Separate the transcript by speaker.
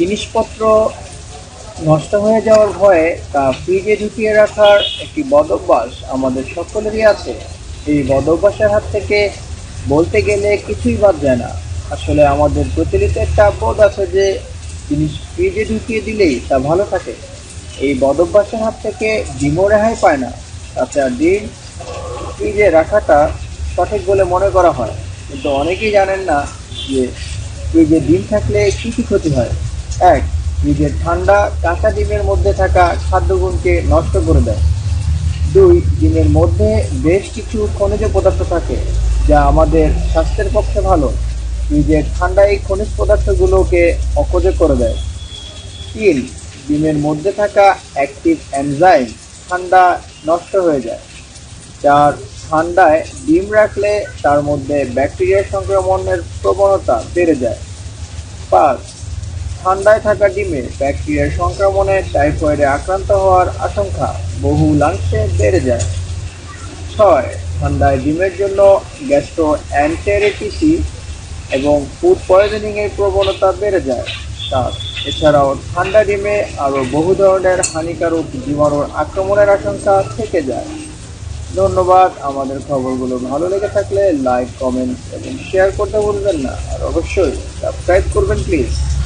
Speaker 1: জিনিসপত্র নষ্ট হয়ে যাওয়ার ভয়ে তা ফ্রিজে ঢুকিয়ে রাখার একটি বদভ্যাস আমাদের সকলেরই আছে। এই বদভ্যাসের হাত থেকে বলতে গেলে কিছুই বাদ যায় না। আসলে আমাদের প্রচলিত একটা বোধ আছে যে, জিনিস ফ্রিজে ঢুকিয়ে দিলেই তা ভালো থাকে। এই বদভ্যাসের হাত থেকে ডিমও রেহাই পায় না। তাছাড়া ডিম ফ্রিজে রাখাটা সঠিক বলে মনে করা হয়। কিন্তু অনেকেই জানেন না যে, ফ্রিজে ডিম থাকলে কী কী ক্ষতি হয়। এক, নিজের ঠান্ডা কাঁচা ডিমের মধ্যে থাকা খাদ্যগুণকে নষ্ট করে দেয়। দুই, ডিমের মধ্যে বেশ কিছু খনিজ পদার্থ থাকে যা আমাদের স্বাস্থ্যের পক্ষে ভালো। নিজের ঠান্ডা এই খনিজ পদার্থগুলোকে অকজে করে দেয়। তিন, ডিমের মধ্যে থাকা অ্যাক্টিভ এনজাইম ঠান্ডা নষ্ট হয়ে যায়। যার ঠান্ডায় ডিম রাখলে তার মধ্যে ব্যাকটেরিয়া সংক্রমণের প্রবণতা বেড়ে যায়। পাঁচ ঠান্ডায় থাকা ডিমে ব্যাকটেরিয়ার সংক্রমণে টাইফয়েডে আক্রান্ত হওয়ার আশঙ্কা বহু বহুলাংশে বেড়ে যায়। ছয়, ঠান্ডায় ডিমের জন্য গ্যাস্ট্রো অ্যান্টেরিটিসি এবং ফুড পয়জনিং এর প্রবণতা বেড়ে যায়। সাত, এছাড়াও ঠান্ডা ডিমে আরও বহু ধরনের হানিকারক জীবাণুর আক্রমণের আশঙ্কা থেকে যায়। ধন্যবাদ, আমাদের খবরগুলো ভালো লেগে থাকলে লাইক, কমেন্ট এবং শেয়ার করতে ভুলবেন না। আর অবশ্যই সাবস্ক্রাইব করবেন, প্লিজ।